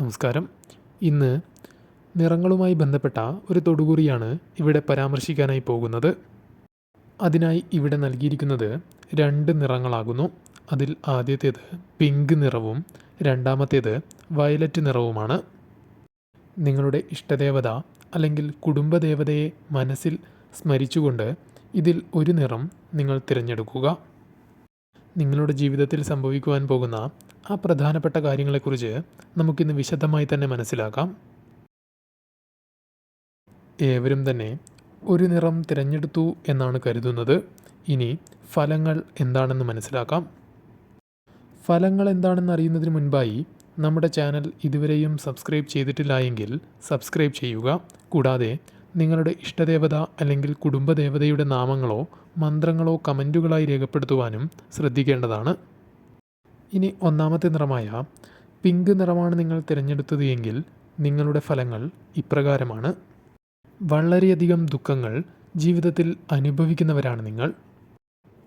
നമസ്കാരം. ഇന്ന് നിറങ്ങളുമായി ബന്ധപ്പെട്ട ഒരു തൊടുകുറിയാണ് ഇവിടെ പരാമർശിക്കാനായി പോകുന്നത്. അതിനായി ഇവിടെ നൽകിയിരിക്കുന്നത് രണ്ട് നിറങ്ങളാകുന്നു. അതിൽ ആദ്യത്തേത് പിങ്ക് നിറവും രണ്ടാമത്തേത് വയലറ്റ് നിറവുമാണ്. നിങ്ങളുടെ ഇഷ്ടദേവത അല്ലെങ്കിൽ കുടുംബദേവതയെ മനസ്സിൽ സ്മരിച്ചുകൊണ്ട് ഇതിൽ ഒരു നിറം നിങ്ങൾ തിരഞ്ഞെടുക്കുക. നിങ്ങളുടെ ജീവിതത്തിൽ സംഭവിക്കുവാൻ പോകുന്ന ആ പ്രധാനപ്പെട്ട കാര്യങ്ങളെക്കുറിച്ച് നമുക്കിന്ന് വിശദമായി തന്നെ മനസ്സിലാക്കാം. ഏവരും തന്നെ ഒരു നിറം തിരഞ്ഞെടുത്തു എന്നാണ് കരുതുന്നത്. ഇനി ഫലങ്ങൾ എന്താണെന്ന് മനസ്സിലാക്കാം. ഫലങ്ങൾ എന്താണെന്ന് അറിയുന്നതിന് മുൻപായി നമ്മുടെ ചാനൽ ഇതുവരെയും സബ്സ്ക്രൈബ് ചെയ്തിട്ടില്ല എങ്കിൽ സബ്സ്ക്രൈബ് ചെയ്യുക. കൂടാതെ നിങ്ങളുടെ ഇഷ്ടദേവത അല്ലെങ്കിൽ കുടുംബദേവതയുടെ നാമങ്ങളോ മന്ത്രങ്ങളോ കമന്റുകളായി രേഖപ്പെടുത്തുവാനും ശ്രദ്ധിക്കേണ്ടതാണ്. ഇനി ഒന്നാമത്തെ നിറമായ പിങ്ക് നിറമാണ് നിങ്ങൾ തിരഞ്ഞെടുത്തത് എങ്കിൽ നിങ്ങളുടെ ഫലങ്ങൾ ഇപ്രകാരമാണ്. വളരെയധികം ദുഃഖങ്ങൾ ജീവിതത്തിൽ അനുഭവിക്കുന്നവരാണ് നിങ്ങൾ.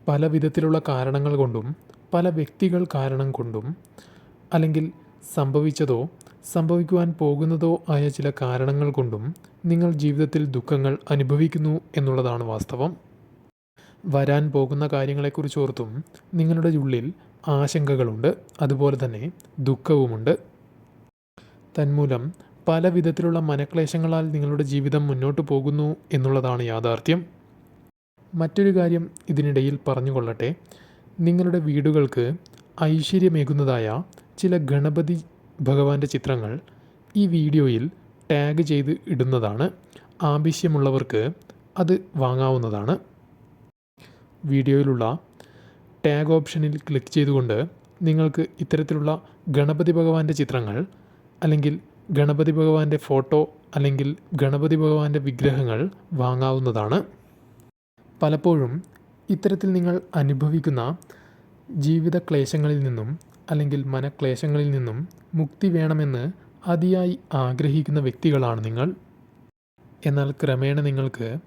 പല വിധത്തിലുള്ള കാരണങ്ങൾ കൊണ്ടും പല വ്യക്തികൾ കാരണം കൊണ്ടും അല്ലെങ്കിൽ സംഭവിച്ചതോ സംഭവിക്കുവാൻ പോകുന്നതോ ആയ ചില കാരണങ്ങൾ കൊണ്ടും നിങ്ങൾ ജീവിതത്തിൽ ദുഃഖങ്ങൾ അനുഭവിക്കുന്നു എന്നുള്ളതാണ് വാസ്തവം. വരാൻ പോകുന്ന കാര്യങ്ങളെക്കുറിച്ച് ഓർത്തും നിങ്ങളുടെ ഉള്ളിൽ ആശങ്കകളുണ്ട്. അതുപോലെ തന്നെ ദുഃഖവുമുണ്ട്. തന്മൂലം പല വിധത്തിലുള്ള മനക്ലേശങ്ങളാൽ നിങ്ങളുടെ ജീവിതം മുന്നോട്ട് പോകുന്നു എന്നുള്ളതാണ് യാഥാർത്ഥ്യം. മറ്റൊരു കാര്യം ഇതിനിടയിൽ പറഞ്ഞുകൊള്ളട്ടെ. നിങ്ങളുടെ വീടുകൾക്ക് ഐശ്വര്യമേകുന്നതായ ചില ഗണപതി ഭഗവാന്റെ ചിത്രങ്ങൾ ഈ വീഡിയോയിൽ ടാഗ് ചെയ്ത് ഇടുന്നതാണ്. ആവശ്യമുള്ളവർക്ക് അത് വാങ്ങാവുന്നതാണ്. വീഡിയോയിലുള്ള ടാഗ് ഓപ്ഷനിൽ ക്ലിക്ക് ചെയ്തുകൊണ്ട് നിങ്ങൾക്ക് ഇത്തരത്തിലുള്ള ഗണപതി ഭഗവാന്റെ ചിത്രങ്ങൾ അല്ലെങ്കിൽ ഗണപതി ഭഗവാന്റെ ഫോട്ടോ അല്ലെങ്കിൽ ഗണപതി ഭഗവാന്റെ വിഗ്രഹങ്ങൾ വാങ്ങാവുന്നതാണ്. പലപ്പോഴും ഇത്തരത്തിൽ നിങ്ങൾ അനുഭവിക്കുന്ന ജീവിത ക്ലേശങ്ങളിൽ നിന്നും അല്ലെങ്കിൽ മനക്ലേശങ്ങളിൽ നിന്നും മുക്തി വേണമെന്ന് അതിയായി ആഗ്രഹിക്കുന്ന വ്യക്തികളാണ് നിങ്ങൾ. എന്നാൽ ക്രമേണ നിങ്ങൾക്ക്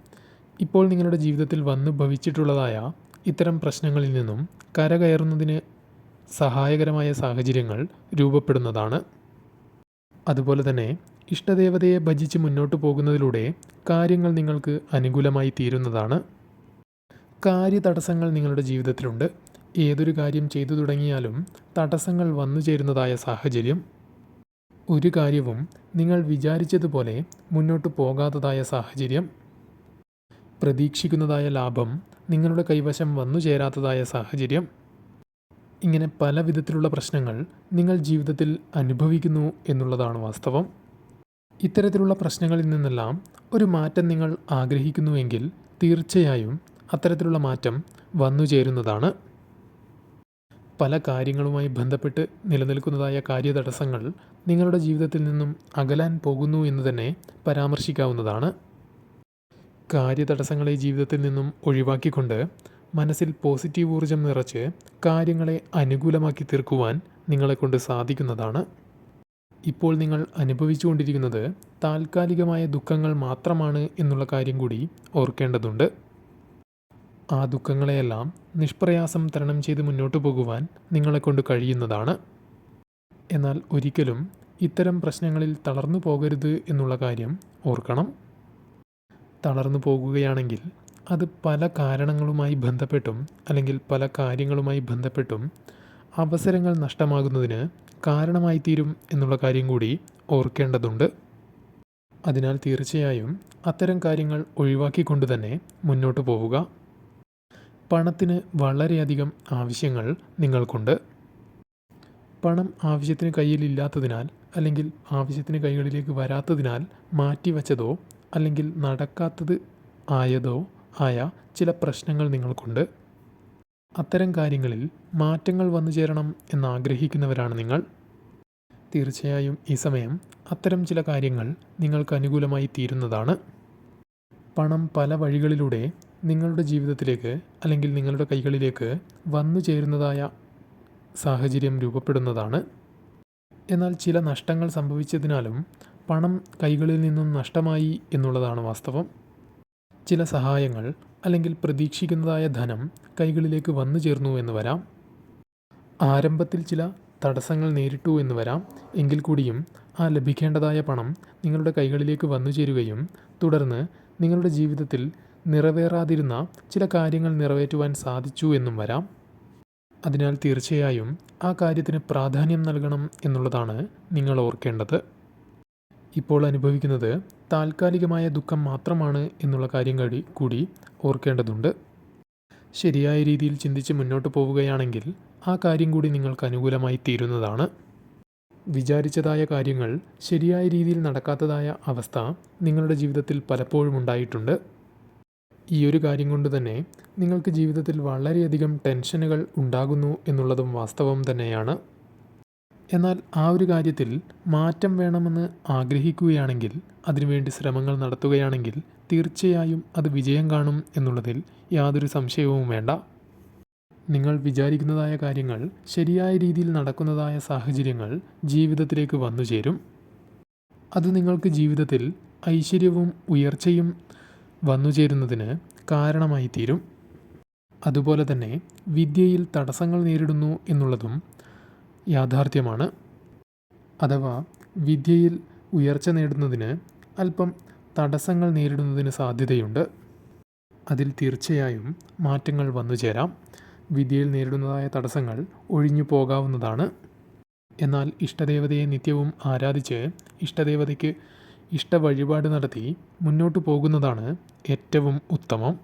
ഇപ്പോൾ നിങ്ങളുടെ ജീവിതത്തിൽ വന്നു ഭവിച്ചിട്ടുള്ളതായ ഇത്തരം പ്രശ്നങ്ങളിൽ നിന്നും കരകയറുന്നതിന് സഹായകരമായ സാഹചര്യങ്ങൾ രൂപപ്പെടുന്നതാണ്. അതുപോലെ തന്നെ ഇഷ്ടദേവതയെ ഭജിച്ച് മുന്നോട്ട് പോകുന്നതിലൂടെ കാര്യങ്ങൾ നിങ്ങൾക്ക് അനുകൂലമായി തീരുന്നതാണ്. കാര്യതടസ്സങ്ങൾ നിങ്ങളുടെ ജീവിതത്തിലുണ്ട്. ഏതൊരു കാര്യം ചെയ്തു തുടങ്ങിയാലും തടസ്സങ്ങൾ വന്നു ചേരുന്നതായ സാഹചര്യം. ഒരു കാര്യവും നിങ്ങൾ വിചാരിച്ചതുപോലെ മുന്നോട്ട് പോകാത്തതായ സാഹചര്യം. പ്രതീക്ഷിക്കുന്നതായ ലാഭം നിങ്ങളുടെ കൈവശം വന്നു ചേരാത്തതായ സാഹചര്യം. ഇങ്ങനെ പല വിധത്തിലുള്ള പ്രശ്നങ്ങൾ നിങ്ങൾ ജീവിതത്തിൽ അനുഭവിക്കുന്നു എന്നുള്ളതാണ് വാസ്തവം. ഇത്തരത്തിലുള്ള പ്രശ്നങ്ങളിൽ നിന്നെല്ലാം ഒരു മാറ്റം നിങ്ങൾ ആഗ്രഹിക്കുന്നുവെങ്കിൽ തീർച്ചയായും അത്തരത്തിലുള്ള മാറ്റം വന്നു ചേരുന്നതാണ്. പല കാര്യങ്ങളുമായി ബന്ധപ്പെട്ട് നിലനിൽക്കുന്നതായ കാര്യതടസ്സങ്ങൾ നിങ്ങളുടെ ജീവിതത്തിൽ നിന്നും അകലാൻ പോകുന്നു എന്ന് തന്നെ പരാമർശിക്കാവുന്നതാണ്. കാര്യതടസ്സങ്ങളെ ജീവിതത്തിൽ നിന്നും ഒഴിവാക്കിക്കൊണ്ട് മനസ്സിൽ പോസിറ്റീവ് ഊർജം നിറച്ച് കാര്യങ്ങളെ അനുകൂലമാക്കി തീർക്കുവാൻ നിങ്ങളെക്കൊണ്ട് സാധിക്കുന്നതാണ്. ഇപ്പോൾ നിങ്ങൾ അനുഭവിച്ചുകൊണ്ടിരിക്കുന്നത് താൽക്കാലികമായ ദുഃഖങ്ങൾ മാത്രമാണ് എന്നുള്ള കാര്യം കൂടി ഓർക്കേണ്ടതുണ്ട്. ആ ദുഃഖങ്ങളെയെല്ലാം നിഷ്പ്രയാസം തരണം ചെയ്ത് മുന്നോട്ട് പോകുവാൻ നിങ്ങളെക്കൊണ്ട് കഴിയുന്നതാണ്. എന്നാൽ ഒരിക്കലും ഇത്തരം പ്രശ്നങ്ങളിൽ തളർന്നു പോകരുത് എന്നുള്ള കാര്യം ഓർക്കണം. തളർന്നു പോകുകയാണെങ്കിൽ അത് പല കാരണങ്ങളുമായി ബന്ധപ്പെട്ടും അല്ലെങ്കിൽ പല കാര്യങ്ങളുമായി ബന്ധപ്പെട്ടും അവസരങ്ങൾ നഷ്ടമാകുന്നതിന് കാരണമായി തീരും എന്നുള്ള കാര്യം കൂടി ഓർക്കേണ്ടതുണ്ട്. അതിനാൽ തീർച്ചയായും അത്തരം കാര്യങ്ങൾ ഒഴിവാക്കിക്കൊണ്ട് തന്നെ മുന്നോട്ട് പോവുക. പണത്തിന് വളരെയധികം ആവശ്യങ്ങൾ നിങ്ങൾക്കുണ്ട്. പണം ആവശ്യത്തിന് കയ്യിലില്ലാത്തതിനാൽ അല്ലെങ്കിൽ ആവശ്യത്തിന് കൈകളിലേക്ക് വരാത്തതിനാൽ മാറ്റിവെച്ചതോ അല്ലെങ്കിൽ നടക്കാത്തത് ആയതോ ആയ ചില പ്രശ്നങ്ങൾ നിങ്ങൾക്കുണ്ട്. അത്തരം കാര്യങ്ങളിൽ മാറ്റങ്ങൾ വന്നു ചേരണം എന്നാഗ്രഹിക്കുന്നവരാണ് നിങ്ങൾ. തീർച്ചയായും ഈ സമയം അത്തരം ചില കാര്യങ്ങൾ നിങ്ങൾക്ക് അനുകൂലമായി തീരുന്നതാണ്. പണം പല വഴികളിലൂടെ നിങ്ങളുടെ ജീവിതത്തിലേക്ക് അല്ലെങ്കിൽ നിങ്ങളുടെ കൈകളിലേക്ക് വന്നു ചേരുന്നതായ സാഹചര്യം രൂപപ്പെടുന്നതാണ്. എന്നാൽ ചില നഷ്ടങ്ങൾ സംഭവിച്ചതിനാലും പണം കൈകളിൽ നിന്നും നഷ്ടമായി എന്നുള്ളതാണ് വാസ്തവം. ചില സഹായങ്ങൾ അല്ലെങ്കിൽ പ്രതീക്ഷിക്കുന്നതായ ധനം കൈകളിലേക്ക് വന്നു ചേർന്നു എന്ന് വരാം. ആരംഭത്തിൽ ചില തടസ്സങ്ങൾ നേരിട്ടു എന്ന് വരാം. എങ്കിൽ കൂടിയും ആ ലഭിക്കേണ്ടതായ പണം നിങ്ങളുടെ കൈകളിലേക്ക് വന്നു ചേരുകയും തുടർന്ന് നിങ്ങളുടെ ജീവിതത്തിൽ നിറവേറാതിരുന്ന ചില കാര്യങ്ങൾ നിറവേറ്റുവാൻ സാധിച്ചു എന്നും വരാം. അതിനാൽ തീർച്ചയായും ആ കാര്യത്തിന് പ്രാധാന്യം നൽകണം എന്നുള്ളതാണ് നിങ്ങൾ ഓർക്കേണ്ടത്. ഇപ്പോൾ അനുഭവിക്കുന്നത് താൽക്കാലികമായ ദുഃഖം മാത്രമാണ് എന്നുള്ള കാര്യം കഴി കൂടി ഓർക്കേണ്ടതുണ്ട്. ശരിയായ രീതിയിൽ ചിന്തിച്ച് മുന്നോട്ട് പോവുകയാണെങ്കിൽ ആ കാര്യം കൂടി നിങ്ങൾക്ക് അനുകൂലമായി തീരുന്നതാണ്. വിചാരിച്ചതായ കാര്യങ്ങൾ ശരിയായ രീതിയിൽ നടക്കാത്തതായ അവസ്ഥ നിങ്ങളുടെ ജീവിതത്തിൽ പലപ്പോഴും ഉണ്ടായിട്ടുണ്ട്. ഈ ഒരു കാര്യം കൊണ്ട് തന്നെ നിങ്ങൾക്ക് ജീവിതത്തിൽ വളരെയധികം ടെൻഷനുകൾ ഉണ്ടാകുന്നു എന്നുള്ളതും വാസ്തവം തന്നെയാണ്. എന്നാൽ ആ ഒരു കാര്യത്തിൽ മാറ്റം വേണമെന്ന് ആഗ്രഹിക്കുകയാണെങ്കിൽ അതിനുവേണ്ടി ശ്രമങ്ങൾ നടത്തുകയാണെങ്കിൽ തീർച്ചയായും അത് വിജയം കാണും എന്നുള്ളതിൽ യാതൊരു സംശയവും വേണ്ട. നിങ്ങൾ വിചാരിക്കുന്നതായ കാര്യങ്ങൾ ശരിയായ രീതിയിൽ നടക്കുന്നതായ സാഹചര്യങ്ങൾ ജീവിതത്തിലേക്ക് വന്നു ചേരും. അത് നിങ്ങൾക്ക് ജീവിതത്തിൽ ഐശ്വര്യവും ഉയർച്ചയും വന്നു ചേരുന്നതിന് കാരണമായി തീരും അതുപോലെ തന്നെ വിദ്യയിൽ തടസ്സങ്ങൾ നേരിടുന്നു എന്നുള്ളതും യാഥാർത്ഥ്യമാണ്. അഥവാ വിദ്യയിൽ ഉയർച്ച നേടുന്നതിന് അല്പം തടസ്സങ്ങൾ നേരിടുന്നതിന് സാധ്യതയുണ്ട്. അതിൽ തീർച്ചയായും മാറ്റങ്ങൾ വന്നു ചേരാം. വിദ്യയിൽ നേരിടുന്നതായ തടസ്സങ്ങൾ ഒഴിഞ്ഞു പോകാവുന്നതാണ്. എന്നാൽ ഇഷ്ടദേവതയെ നിത്യവും ആരാധിച്ച് ഇഷ്ടദേവതയ്ക്ക് ഇഷ്ട വഴിപാട് നടത്തി മുന്നോട്ട് പോകുന്നതാണ് ഏറ്റവും ഉത്തമം.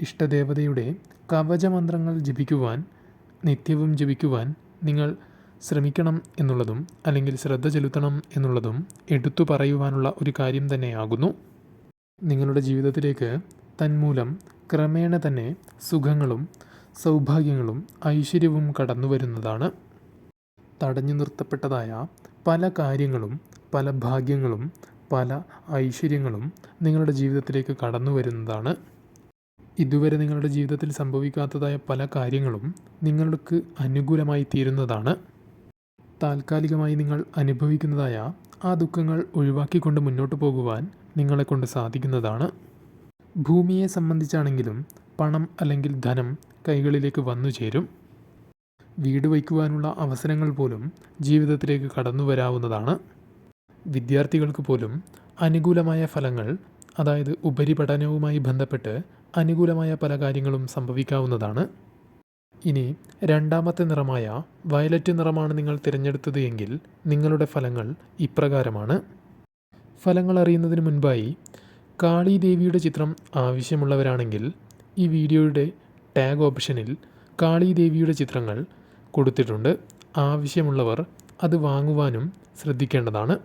ഇഷ്ടദേവതയുടെ കവചമന്ത്രങ്ങൾ ജപിക്കുവാൻ നിത്യവും ജപിക്കുവാൻ നിങ്ങൾ ശ്രമിക്കണം എന്നുള്ളതും അല്ലെങ്കിൽ ശ്രദ്ധ ചെലുത്തണം എന്നുള്ളതും എടുത്തു പറയുവാനുള്ള ഒരു കാര്യം തന്നെയാകുന്നു. നിങ്ങളുടെ ജീവിതത്തിലേക്ക് തന്മൂലം ക്രമേണ തന്നെ സുഖങ്ങളും സൗഭാഗ്യങ്ങളും ഐശ്വര്യവും കടന്നു വരുന്നതാണ്. തടഞ്ഞു നിർത്തപ്പെട്ടതായ പല കാര്യങ്ങളും പല ഭാഗ്യങ്ങളും പല ഐശ്വര്യങ്ങളും നിങ്ങളുടെ ജീവിതത്തിലേക്ക് കടന്നു വരുന്നതാണ്. ഇതുവരെ നിങ്ങളുടെ ജീവിതത്തിൽ സംഭവിക്കാത്തതായ പല കാര്യങ്ങളും നിങ്ങൾക്ക് അനുകൂലമായി തീരുന്നതാണ്. താൽക്കാലികമായി നിങ്ങൾ അനുഭവിക്കുന്നതായ ആ ദുഃഖങ്ങൾ ഒഴിവാക്കിക്കൊണ്ട് മുന്നോട്ട് പോകുവാൻ നിങ്ങളെ നിങ്ങളെക്കൊണ്ട് സാധിക്കുന്നതാണ്. ഭൂമിയെ സംബന്ധിച്ചാണെങ്കിലും പണം അല്ലെങ്കിൽ ധനം കൈകളിലേക്ക് വന്നു ചേരും. വീട് വയ്ക്കുവാനുള്ള അവസരങ്ങൾ പോലും ജീവിതത്തിലേക്ക് കടന്നു വരാവുന്നതാണ്. വിദ്യാർത്ഥികൾക്ക് പോലും അനുകൂലമായ ഫലങ്ങൾ അതായത് ഉപരിപഠനവുമായി ബന്ധപ്പെട്ട് അനുകൂലമായ പല കാര്യങ്ങളും സംഭവിക്കാവുന്നതാണ്. ഇനി രണ്ടാമത്തെ നിറമായ വയലറ്റ് നിറമാണ് നിങ്ങൾ തിരഞ്ഞെടുത്തത് എങ്കിൽ നിങ്ങളുടെ ഫലങ്ങൾ ഇപ്രകാരമാണ്. ഫലങ്ങൾ അറിയുന്നതിന് മുൻപായി കാളി ദേവിയുടെ ചിത്രം ആവശ്യമുള്ളവരാണെങ്കിൽ ഈ വീഡിയോയുടെ ടാഗ് ഓപ്ഷനിൽ കാളി ദേവിയുടെ ചിത്രങ്ങൾ കൊടുത്തിട്ടുണ്ട്. ആവശ്യമുള്ളവർ അത് വാങ്ങുവാനും ശ്രദ്ധിക്കേണ്ടതാണ്.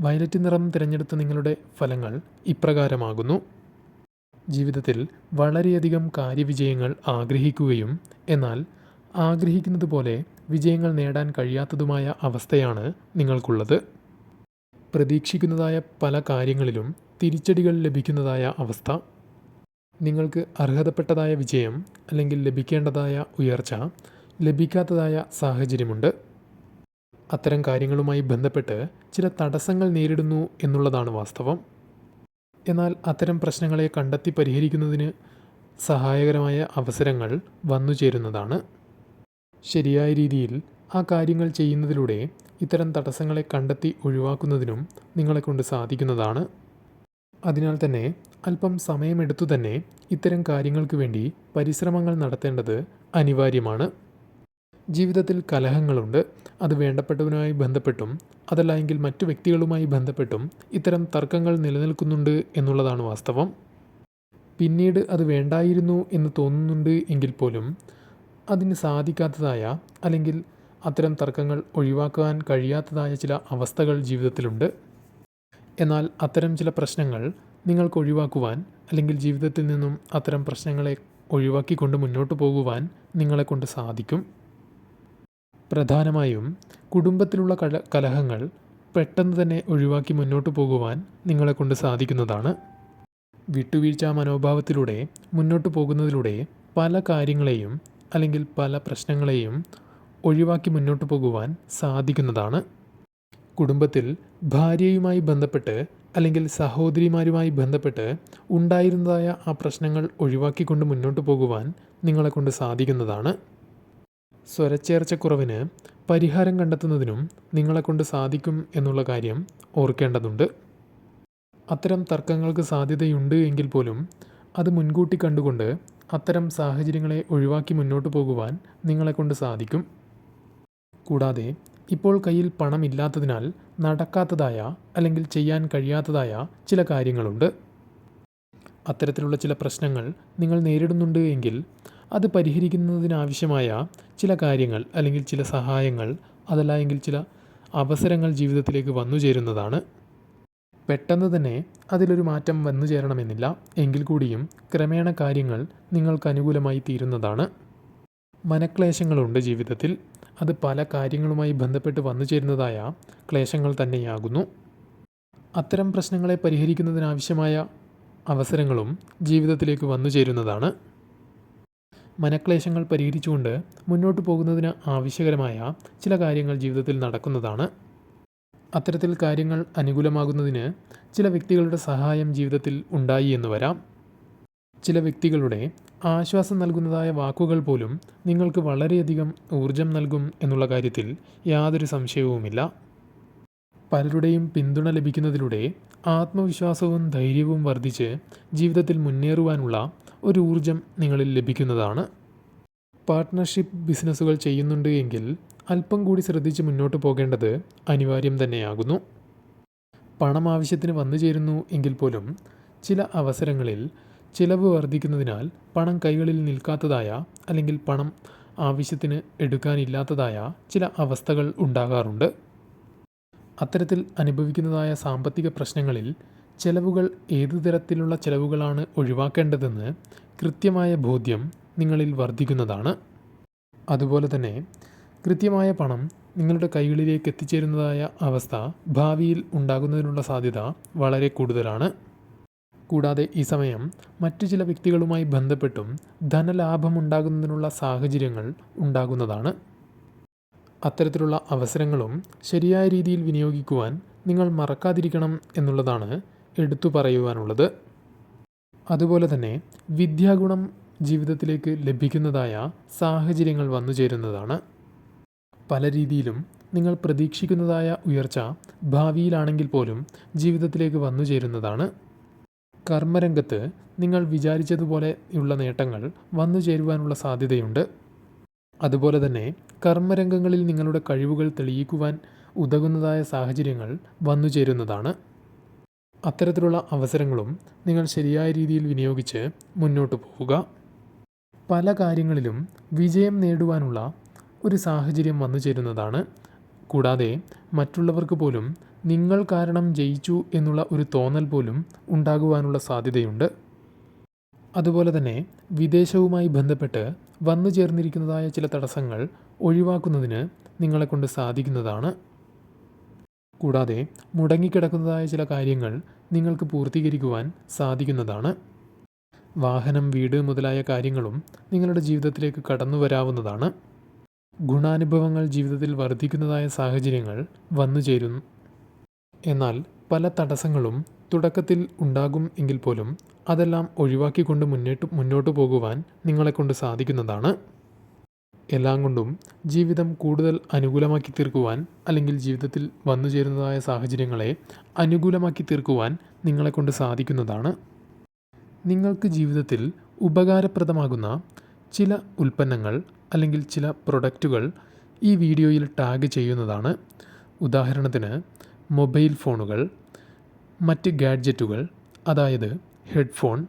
വയലറ്റ് നിറം തിരഞ്ഞെടുത്ത നിങ്ങളുടെ ഫലങ്ങൾ ഇപ്രകാരമാകുന്നു. ജീവിതത്തിൽ വളരെയധികം കാര്യവിജയങ്ങൾ ആഗ്രഹിക്കുകയും എന്നാൽ ആഗ്രഹിക്കുന്നത് പോലെ വിജയങ്ങൾ നേടാൻ കഴിയാത്തതുമായ അവസ്ഥയാണ് നിങ്ങൾക്കുള്ളത്. പ്രതീക്ഷിക്കുന്നതായ പല കാര്യങ്ങളിലും തിരിച്ചടികൾ ലഭിക്കുന്നതായ അവസ്ഥ. നിങ്ങൾക്ക് അർഹതപ്പെട്ടതായ വിജയം അല്ലെങ്കിൽ ലഭിക്കേണ്ടതായ ഉയർച്ച ലഭിക്കാത്തതായ സാഹചര്യമുണ്ട്. അത്തരം കാര്യങ്ങളുമായി ബന്ധപ്പെട്ട് ചില തടസ്സങ്ങൾ നേരിടുന്നു എന്നുള്ളതാണ് വാസ്തവം. എന്നാൽ അത്തരം പ്രശ്നങ്ങളെ കണ്ടെത്തി പരിഹരിക്കുന്നതിന് സഹായകരമായ അവസരങ്ങൾ വന്നു ചേരുന്നതാണ്. ശരിയായ രീതിയിൽ ആ കാര്യങ്ങൾ ചെയ്യുന്നതിലൂടെ ഇത്തരം തടസ്സങ്ങളെ കണ്ടെത്തി ഒഴിവാക്കുന്നതിനും നിങ്ങളെക്കൊണ്ട് സാധിക്കുന്നതാണ്. അതിനാൽ തന്നെ അല്പം സമയമെടുത്തു തന്നെ ഇത്തരം കാര്യങ്ങൾക്ക് വേണ്ടി പരിശ്രമങ്ങൾ നടത്തേണ്ടത് അനിവാര്യമാണ്. ജീവിതത്തിൽ കലഹങ്ങളുണ്ട് അത് വേണ്ടപ്പെട്ടവനുമായി ബന്ധപ്പെട്ടും അതല്ല എങ്കിൽ മറ്റു വ്യക്തികളുമായി ബന്ധപ്പെട്ടും ഇത്തരം തർക്കങ്ങൾ നിലനിൽക്കുന്നുണ്ട് എന്നുള്ളതാണ് വാസ്തവം. പിന്നീട് അത് വേണ്ടായിരുന്നു എന്ന് തോന്നുന്നുണ്ട് എങ്കിൽ പോലും അതിന് സാധിക്കാത്തതായ അല്ലെങ്കിൽ അത്തരം തർക്കങ്ങൾ ഒഴിവാക്കുവാൻ കഴിയാത്തതായ ചില അവസ്ഥകൾ ജീവിതത്തിലുണ്ട്. എന്നാൽ അത്തരം ചില പ്രശ്നങ്ങൾ നിങ്ങൾക്ക് ഒഴിവാക്കുവാൻ അല്ലെങ്കിൽ ജീവിതത്തിൽ നിന്നും അത്തരം പ്രശ്നങ്ങളെ ഒഴിവാക്കിക്കൊണ്ട് മുന്നോട്ട് പോകുവാൻ നിങ്ങളെക്കൊണ്ട് സാധിക്കും. പ്രധാനമായും കുടുംബത്തിലുള്ള കല കലഹങ്ങൾ പെട്ടെന്ന് തന്നെ ഒഴിവാക്കി മുന്നോട്ട് പോകുവാൻ നിങ്ങളെക്കൊണ്ട് സാധിക്കുന്നതാണ്. വിട്ടുവീഴ്ച മനോഭാവത്തിലൂടെ മുന്നോട്ട് പോകുന്നതിലൂടെ പല കാര്യങ്ങളെയും അല്ലെങ്കിൽ പല പ്രശ്നങ്ങളെയും ഒഴിവാക്കി മുന്നോട്ട് പോകുവാൻ സാധിക്കുന്നതാണ്. കുടുംബത്തിൽ ഭാര്യയുമായി ബന്ധപ്പെട്ട് അല്ലെങ്കിൽ സഹോദരിമാരുമായി ബന്ധപ്പെട്ട് ഉണ്ടായിരുന്നതായ ആ പ്രശ്നങ്ങൾ ഒഴിവാക്കിക്കൊണ്ട് മുന്നോട്ട് പോകുവാൻ നിങ്ങളെക്കൊണ്ട് സാധിക്കുന്നതാണ്. സ്വരച്ചേർച്ചക്കുറവിന് പരിഹാരം കണ്ടെത്തുന്നതിനും നിങ്ങളെക്കൊണ്ട് സാധിക്കും എന്നുള്ള കാര്യം ഓർക്കേണ്ടതുണ്ട്. അത്തരം തർക്കങ്ങൾക്ക് സാധ്യതയുണ്ട് എങ്കിൽ പോലും അത് മുൻകൂട്ടി കണ്ടുകൊണ്ട് അത്തരം സാഹചര്യങ്ങളെ ഒഴിവാക്കി മുന്നോട്ട് പോകുവാൻ നിങ്ങളെക്കൊണ്ട് സാധിക്കും. കൂടാതെ ഇപ്പോൾ കയ്യിൽ പണമില്ലാത്തതിനാൽ നടക്കാത്തതായ അല്ലെങ്കിൽ ചെയ്യാൻ കഴിയാത്തതായ ചില കാര്യങ്ങളുണ്ട്. അത്തരത്തിലുള്ള ചില പ്രശ്നങ്ങൾ നിങ്ങൾ നേരിടുന്നുണ്ട് എങ്കിൽ അത് പരിഹരിക്കുന്നതിനാവശ്യമായ ചില കാര്യങ്ങൾ അല്ലെങ്കിൽ ചില സഹായങ്ങൾ അതല്ല എങ്കിൽ ചില അവസരങ്ങൾ ജീവിതത്തിലേക്ക് വന്നു ചേരുന്നതാണ്. പെട്ടെന്ന് തന്നെ അതിലൊരു മാറ്റം വന്നു ചേരണമെന്നില്ല. എങ്കിൽ കൂടിയും ക്രമേണ കാര്യങ്ങൾ നിങ്ങൾക്ക് അനുകൂലമായി തീരുന്നതാണ്. മനക്ലേശങ്ങളുണ്ട് ജീവിതത്തിൽ. അത് പല കാര്യങ്ങളുമായി ബന്ധപ്പെട്ട് വന്നു ചേരുന്നതായ ക്ലേശങ്ങൾ തന്നെയാകുന്നു. അത്തരം പ്രശ്നങ്ങളെ പരിഹരിക്കുന്നതിനാവശ്യമായ അവസരങ്ങളും ജീവിതത്തിലേക്ക് വന്നു ചേരുന്നതാണ്. മനക്ലേശങ്ങൾ പരിഹരിച്ചുകൊണ്ട് മുന്നോട്ട് പോകുന്നതിന് ആവശ്യകരമായ ചില കാര്യങ്ങൾ ജീവിതത്തിൽ നടക്കുന്നതാണ്. അത്തരത്തിൽ കാര്യങ്ങൾ അനുകൂലമാകുന്നതിന് ചില വ്യക്തികളുടെ സഹായം ജീവിതത്തിൽ ഉണ്ടായി എന്ന് വരാം. ചില വ്യക്തികളുടെ ആശ്വാസം നൽകുന്നതായ വാക്കുകൾ പോലും നിങ്ങൾക്ക് വളരെയധികം ഊർജം നൽകും എന്നുള്ള കാര്യത്തിൽ യാതൊരു സംശയവുമില്ല. പലരുടെയും പിന്തുണ ലഭിക്കുന്നതിലൂടെ ആത്മവിശ്വാസവും ധൈര്യവും വർദ്ധിച്ച് ജീവിതത്തിൽ മുന്നേറുവാനുള്ള ഒരു ഊർജം നിങ്ങളിൽ ലഭിക്കുന്നതാണ്. പാർട്ട്ണർഷിപ്പ് ബിസിനസ്സുകൾ ചെയ്യുന്നുണ്ട് എങ്കിൽ അല്പം കൂടി ശ്രദ്ധിച്ച് മുന്നോട്ട് പോകേണ്ടത് അനിവാര്യം തന്നെയാകുന്നു. പണം ആവശ്യത്തിന് വന്നു ചേരുന്നു എങ്കിൽ പോലും ചില അവസരങ്ങളിൽ ചിലവ് വർദ്ധിക്കുന്നതിനാൽ പണം കൈകളിൽ നിൽക്കാത്തതായ അല്ലെങ്കിൽ പണം ആവശ്യത്തിന് എടുക്കാനില്ലാത്തതായ ചില അവസ്ഥകൾ ഉണ്ടാകാറുണ്ട്. അത്തരത്തിൽ അനുഭവിക്കുന്നതായ സാമ്പത്തിക പ്രശ്നങ്ങളിൽ ചെലവുകൾ ഏതു തരത്തിലുള്ള ചെലവുകളാണ് ഒഴിവാക്കേണ്ടതെന്ന് കൃത്യമായ ബോധ്യം നിങ്ങളിൽ വർദ്ധിക്കുന്നതാണ്. അതുപോലെ തന്നെ കൃത്യമായ പണം നിങ്ങളുടെ കൈകളിലേക്ക് എത്തിച്ചേരുന്നതായ അവസ്ഥ ഭാവിയിൽ ഉണ്ടാകുന്നതിനുള്ള സാധ്യത വളരെ കൂടുതലാണ്. കൂടാതെ ഈ സമയം മറ്റു ചില വ്യക്തികളുമായി ബന്ധപ്പെട്ടും ധനലാഭം ഉണ്ടാകുന്നതിനുള്ള സാഹചര്യങ്ങൾ ഉണ്ടാകുന്നതാണ്. അത്തരത്തിലുള്ള അവസരങ്ങളും ശരിയായ രീതിയിൽ വിനിയോഗിക്കുവാൻ നിങ്ങൾ മറക്കാതിരിക്കണം എന്നുള്ളതാണ് എടുത്തു പറയുവാനുള്ളത്. അതുപോലെ തന്നെ വിദ്യാഗുണം ജീവിതത്തിലേക്ക് ലഭിക്കുന്നതായ സാഹചര്യങ്ങൾ വന്നു ചേരുന്നതാണ്. പല രീതിയിലും നിങ്ങൾ പ്രതീക്ഷിക്കുന്നതായ ഉയർച്ച ഭാവിയിലാണെങ്കിൽ പോലും ജീവിതത്തിലേക്ക് വന്നു ചേരുന്നതാണ്. കർമ്മരംഗത്ത് നിങ്ങൾ വിചാരിച്ചതുപോലെയുള്ള നേട്ടങ്ങൾ വന്നു ചേരുവാനുള്ള സാധ്യതയുണ്ട്. അതുപോലെ തന്നെ കർമ്മരംഗങ്ങളിൽ നിങ്ങളുടെ കഴിവുകൾ തെളിയിക്കുവാൻ ഉതകുന്നതായ സാഹചര്യങ്ങൾ വന്നു ചേരുന്നതാണ്. അത്തരത്തിലുള്ള അവസരങ്ങളും നിങ്ങൾ ശരിയായ രീതിയിൽ വിനിയോഗിച്ച് മുന്നോട്ട് പോവുക. പല കാര്യങ്ങളിലും വിജയം നേടുവാനുള്ള ഒരു സാഹചര്യം വന്നു ചേരുന്നതാണ്. കൂടാതെ മറ്റുള്ളവർക്ക് പോലും നിങ്ങൾ കാരണം ജയിച്ചു എന്നുള്ള ഒരു തോന്നൽ പോലും ഉണ്ടാകുവാനുള്ള സാധ്യതയുണ്ട്. അതുപോലെ തന്നെ വിദേശവുമായി ബന്ധപ്പെട്ട് വന്നു ചേർന്നിരിക്കുന്നതായ ചില തടസ്സങ്ങൾ ഒഴിവാക്കുന്നതിന് നിങ്ങളെക്കൊണ്ട് സാധിക്കുന്നതാണ്. കൂടാതെ മുടങ്ങിക്കിടക്കുന്നതായ ചില കാര്യങ്ങൾ നിങ്ങൾക്ക് പൂർത്തീകരിക്കുവാൻ സാധിക്കുന്നതാണ്. വാഹനം വീട് മുതലായ കാര്യങ്ങളും നിങ്ങളുടെ ജീവിതത്തിലേക്ക് കടന്നു വരാവുന്നതാണ്. ഗുണാനുഭവങ്ങൾ ജീവിതത്തിൽ വർദ്ധിക്കുന്നതായ സാഹചര്യങ്ങൾ വന്നു ചേരുന്നു എന്നാൽ പല തടസ്സങ്ങളും തുടക്കത്തിൽ ഉണ്ടാകും എങ്കിൽ പോലും അതെല്ലാം ഒഴിവാക്കിക്കൊണ്ട് മുന്നോട്ട് മുന്നോട്ട് പോകുവാൻ നിങ്ങളെക്കൊണ്ട് സാധിക്കുന്നതാണ്. എല്ലാം കൊണ്ടും ജീവിതം കൂടുതൽ അനുകൂലമാക്കി തീർക്കുവാൻ അല്ലെങ്കിൽ ജീവിതത്തിൽ വന്നു ചേരുന്നതായ സാഹചര്യങ്ങളെ അനുകൂലമാക്കി തീർക്കുവാൻ നിങ്ങളെക്കൊണ്ട് സാധിക്കുന്നതാണ്. നിങ്ങൾക്ക് ജീവിതത്തിൽ ഉപകാരപ്രദമാകുന്ന ചില ഉൽപ്പന്നങ്ങൾ അല്ലെങ്കിൽ ചില പ്രൊഡക്റ്റുകൾ ഈ വീഡിയോയിൽ ടാഗ് ചെയ്യുന്നതാണ്. ഉദാഹരണത്തിന് മൊബൈൽ ഫോണുകൾ മറ്റ് ഗാഡ്ജറ്റുകൾ അതായത് ഹെഡ്ഫോൺ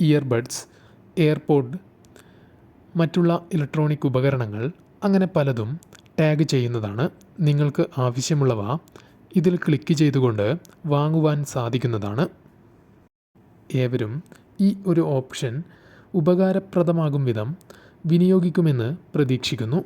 ഇയർബഡ്സ് എയർപോഡ് മറ്റുള്ള ഇലക്ട്രോണിക് ഉപകരണങ്ങൾ അങ്ങനെ പലതും ടാഗ് ചെയ്യുന്നതാണ് നിങ്ങൾക്ക് ആവശ്യമുള്ളവ ഇതിൽ ക്ലിക്ക് ചെയ്തുകൊണ്ട് വാങ്ങുവാൻ സാധിക്കുന്നതാണ്. ഏവരും ഈ ഒരു ഓപ്ഷൻ ഉപകാരപ്രദമാകും വിധം വിനിയോഗിക്കുമെന്ന് പ്രതീക്ഷിക്കുന്നു.